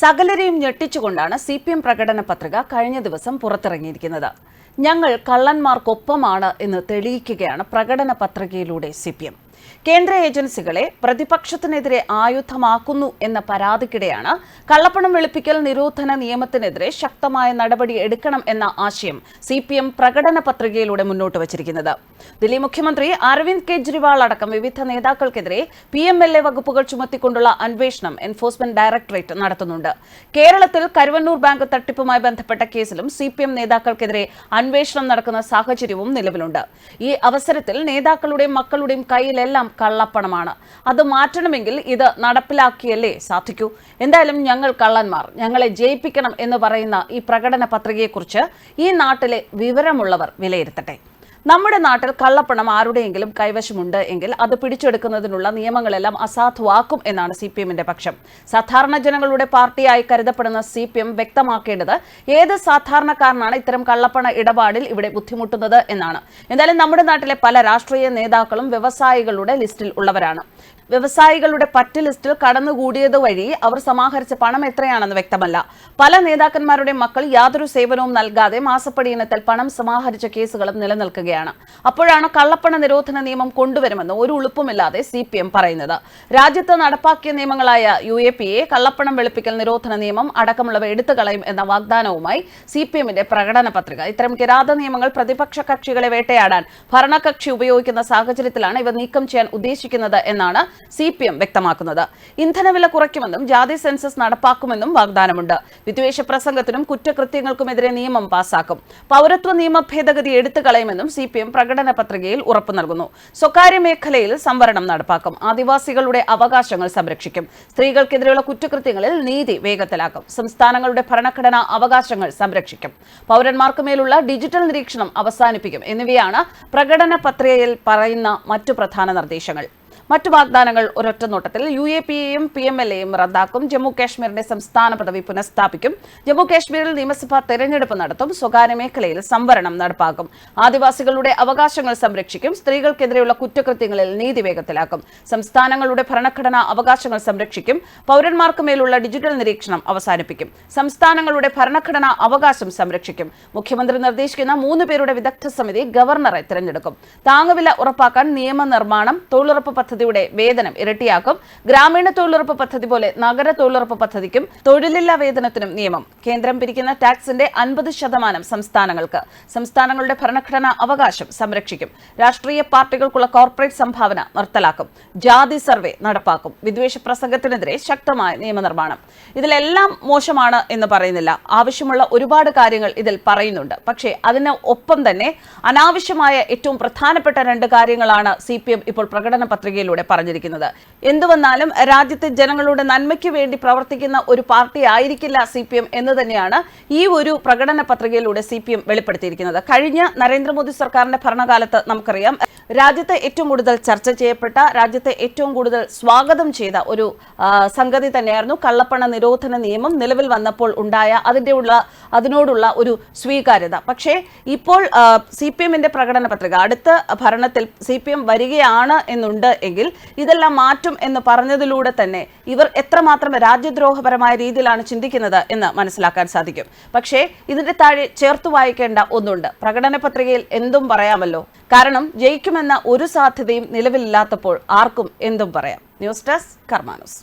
സകലരെയും ഞെട്ടിച്ചുകൊണ്ടാണ് C P M പ്രകടന പത്രിക കഴിഞ്ഞ ദിവസം പുറത്തിറങ്ങിയിരിക്കുന്നത്. ഞങ്ങൾ കള്ളന്മാർക്കൊപ്പമാണ് എന്ന് തെളിയിക്കുകയാണ് പ്രകടന പത്രികയിലൂടെ സി പി എം കേന്ദ്ര ഏജൻസികളെ പ്രതിപക്ഷത്തിനെതിരെ ആയുധമാക്കുന്നു എന്ന പരാതിക്കിടെയാണ് കള്ളപ്പണം വെളുപ്പിക്കൽ നിരോധന നിയമത്തിനെതിരെ ശക്തമായ നടപടി എടുക്കണം എന്ന ആശയം സി പി എം പ്രകടന പത്രികയിലൂടെ മുന്നോട്ട് വച്ചിരിക്കുന്നത്. ദില്ലി മുഖ്യമന്ത്രി അരവിന്ദ് കെജ്രിവാൾ അടക്കം വിവിധ നേതാക്കൾക്കെതിരെ പി എം എൽ എ വകുപ്പുകൾ ചുമത്തിക്കൊണ്ടുള്ള അന്വേഷണം എൻഫോഴ്സ്മെന്റ് ഡയറക്ടറേറ്റ് നടത്തുന്നുണ്ട്. കേരളത്തിൽ കരുവന്നൂർ ബാങ്ക് തട്ടിപ്പുമായി ബന്ധപ്പെട്ട കേസിലും സി പി എം നേതാക്കൾക്കെതിരെ അന്വേഷണം നടക്കുന്ന സാഹചര്യവും നിലവിലുണ്ട്. ഈ അവസരത്തിൽ നേതാക്കളുടെയും മക്കളുടെയും കയ്യിലെല്ലാം കള്ളപ്പണമാണ്. അത് മാറ്റണമെങ്കിൽ ഇത് നടപ്പിലാക്കിയല്ലേ സാധിക്കൂ. എന്തായാലും ഞങ്ങൾ കള്ളന്മാർ. ഞങ്ങളെ ജയിപ്പിക്കണം എന്ന് പറയുന്ന ഈ പ്രകടന പത്രികയെക്കുറിച്ച് ഈ നാട്ടിലെ വിവരമുള്ളവർ വിലയിരുത്തട്ടെ. നമ്മുടെ നാട്ടിൽ കള്ളപ്പണം ആരുടെയെങ്കിലും കൈവശമുണ്ട് എങ്കിൽ അത് പിടിച്ചെടുക്കുന്നതിനുള്ള നിയമങ്ങളെല്ലാം അസാധുവാക്കും എന്നാണ് സി പക്ഷം. സാധാരണ ജനങ്ങളുടെ പാർട്ടിയായി കരുതപ്പെടുന്ന സി പി എം വ്യക്തമാക്കേണ്ടത് ഏത് സാധാരണക്കാരനാണ് ഇത്തരം കള്ളപ്പണ ഇടപാടിൽ ഇവിടെ ബുദ്ധിമുട്ടുന്നത് എന്നാണ്. എന്തായാലും നമ്മുടെ നാട്ടിലെ പല രാഷ്ട്രീയ നേതാക്കളും വ്യവസായികളുടെ ലിസ്റ്റിൽ ഉള്ളവരാണ്. വ്യവസായികളുടെ പറ്റ് ലിസ്റ്റിൽ കടന്നുകൂടിയത് വഴി അവർ സമാഹരിച്ച പണം എത്രയാണെന്ന് വ്യക്തമല്ല. പല നേതാക്കന്മാരുടെ മക്കൾ യാതൊരു സേവനവും നൽകാതെ മാസപ്പടി ഇനത്തിൽ പണം സമാഹരിച്ച കേസുകളും നിലനിൽക്കുകയാണ്. അപ്പോഴാണ് കള്ളപ്പണ നിരോധന നിയമം കൊണ്ടുവരുമെന്ന് ഒരു ഉളുപ്പുമില്ലാതെ സി പി എം പറയുന്നത്. രാജ്യത്ത് നടപ്പാക്കിയ നിയമങ്ങളായ യു എ പി എ കള്ളപ്പണം വെളുപ്പിക്കൽ നിരോധന നിയമം അടക്കമുള്ളവ എടുത്തു കളയും എന്ന വാഗ്ദാനവുമായി സി പി എമ്മിന്റെ പ്രകടന പത്രിക. ഇത്തരം കിരാത നിയമങ്ങൾ പ്രതിപക്ഷ കക്ഷികളെ വേട്ടയാടാൻ ഭരണകക്ഷി ഉപയോഗിക്കുന്ന സാഹചര്യത്തിലാണ് ഇവ നീക്കം ചെയ്യാൻ ഉദ്ദേശിക്കുന്നത് എന്നാണ് സി പി എം വ്യക്തമാക്കുന്നത്. ഇന്ധനവില കുറയ്ക്കുമെന്നും ജാതി സെൻസസ് നടപ്പാക്കുമെന്നും വാഗ്ദാനമുണ്ട്. വിദ്വേഷ പ്രസംഗത്തിനും കുറ്റകൃത്യങ്ങൾക്കുമെതിരെ നിയമം പാസാക്കും. പൗരത്വ നിയമ ഭേദഗതി എടുത്തു കളയുമെന്നും സി പി എം പ്രകടന പത്രികയിൽ ഉറപ്പു നൽകുന്നു. സ്വകാര്യ മേഖലയിൽ സംവരണം നടപ്പാക്കും. ആദിവാസികളുടെ അവകാശങ്ങൾ സംരക്ഷിക്കും. സ്ത്രീകൾക്കെതിരെയുള്ള കുറ്റകൃത്യങ്ങളിൽ നീതി വേഗത്തിലാക്കും. സംസ്ഥാനങ്ങളുടെ ഭരണഘടനാ അവകാശങ്ങൾ സംരക്ഷിക്കും. പൗരന്മാർക്ക് മേലുള്ള ഡിജിറ്റൽ നിരീക്ഷണം അവസാനിപ്പിക്കും. എന്നിവയാണ് പ്രകടന പത്രികയിൽ പറയുന്ന മറ്റു പ്രധാന നിർദ്ദേശങ്ങൾ. മറ്റു വാഗ്ദാനങ്ങൾ ഒരൊറ്റ നോട്ടത്തിൽ യു എ പി എയും പി എം എൽ എയും റദ്ദാക്കും. ജമ്മു കാശ്മീരിന്റെ സംസ്ഥാന പദവി പുനഃസ്ഥാപിക്കും. ജമ്മു കാശ്മീരിൽ നിയമസഭാ തെരഞ്ഞെടുപ്പ് നടത്തും. സ്വകാര്യ മേഖലയിൽ സംവരണം നടപ്പാക്കും. ആദിവാസികളുടെ അവകാശങ്ങൾ സംരക്ഷിക്കും. സ്ത്രീകൾക്കെതിരെയുള്ള കുറ്റകൃത്യങ്ങളിൽ നീതി വേഗത്തിലാക്കും. സംസ്ഥാനങ്ങളുടെ ഭരണഘടനാ അവകാശങ്ങൾ സംരക്ഷിക്കും. പൗരന്മാർക്ക് മേലുള്ള ഡിജിറ്റൽ നിരീക്ഷണം അവസാനിപ്പിക്കും. സംസ്ഥാനങ്ങളുടെ ഭരണഘടനാ അവകാശം സംരക്ഷിക്കും. മുഖ്യമന്ത്രി നിർദ്ദേശിക്കുന്ന മൂന്ന് പേരുടെ വിദഗ്ധ സമിതി ഗവർണറെ തിരഞ്ഞെടുക്കും. താങ്ങുവില ഉറപ്പാക്കാൻ നിയമനിർമ്മാണം തൊഴിലുറപ്പ് പദ്ധതിയുടെ വേതനം ഇരട്ടിയാക്കും. ഗ്രാമീണ തൊഴിലുറപ്പ് പദ്ധതി പോലെ നഗര തൊഴിലുറപ്പ് പദ്ധതിക്കും തൊഴിലില്ലാ വേതനത്തിനും നിയമം. കേന്ദ്രം പിരിക്കുന്ന ടാക്സിന്റെ അൻപത് ശതമാനം സംസ്ഥാനങ്ങൾക്ക്. സംസ്ഥാനങ്ങളുടെ ഭരണഘടനാ അവകാശം സംരക്ഷിക്കും. രാഷ്ട്രീയ പാർട്ടികൾക്കുള്ള കോർപ്പറേറ്റ് സംഭാവന നിർത്തലാക്കും. ജാതി സർവേ നടപ്പാക്കും. വിദ്വേഷ പ്രസംഗത്തിനെതിരെ ശക്തമായ നിയമനിർമ്മാണം. ഇതിലെല്ലാം മോശമാണ് എന്ന് പറയുന്നില്ല. ആവശ്യമുള്ള ഒരുപാട് കാര്യങ്ങൾ ഇതിൽ പറയുന്നുണ്ട്. പക്ഷേ അതിന് ഒപ്പം തന്നെ അനാവശ്യമായ ഏറ്റവും പ്രധാനപ്പെട്ട രണ്ട് കാര്യങ്ങളാണ് സി ഇപ്പോൾ പ്രകടന പത്രികയിലൂടെ പറഞ്ഞിരിക്കുന്നത്. എന്തുവന്നാലും രാജ്യത്തെ ജനങ്ങളുടെ നന്മയ്ക്ക് വേണ്ടി പ്രവർത്തിക്കുന്ന ഒരു പാർട്ടി ആയിരിക്കില്ല സി പി എം എന്ന് തന്നെയാണ് ഈ ഒരു പ്രകടന പത്രികയിലൂടെ സി പി എം വെളിപ്പെടുത്തിയിരിക്കുന്നത്. കഴിഞ്ഞ നരേന്ദ്രമോദി സർക്കാരിന്റെ ഭരണകാലത്ത് നമുക്കറിയാം രാജ്യത്തെ ഏറ്റവും കൂടുതൽ ചർച്ച ചെയ്യപ്പെട്ട രാജ്യത്തെ ഏറ്റവും കൂടുതൽ സ്വാഗതം ചെയ്ത ഒരു സംഗതി തന്നെയായിരുന്നു കള്ളപ്പണ നിരോധന നിയമം നിലവിൽ വന്നപ്പോൾ ഉണ്ടായ അതിന്റെ ഉള്ള അതിനോടുള്ള ഒരു സ്വീകാര്യത. പക്ഷേ ഇപ്പോൾ സി പി എമ്മിന്റെ പ്രകടന പത്രിക അടുത്ത ഭരണത്തിൽ സി പി എം വരികയാണ് എന്നുണ്ട് എങ്കിൽ ഇതെല്ലാം മാറ്റും എന്ന് പറഞ്ഞതിലൂടെ തന്നെ ഇവർ എത്രമാത്രം രാജ്യദ്രോഹപരമായ രീതിയിലാണ് ചിന്തിക്കുന്നത് എന്ന് മനസ്സിലാക്കാൻ സാധിക്കും. പക്ഷേ ഇതിന്റെ താഴെ ചേർത്ത് വായിക്കേണ്ട ഒന്നുണ്ട്. പ്രകടന പത്രികയിൽ എന്തും പറയാമല്ലോ. കാരണം ജയിക്കുമെന്ന ഒരു സാധ്യതയും നിലവിലില്ലാത്തപ്പോൾ ആർക്കും എന്തും പറയാം. News desk കർമാനോസ്.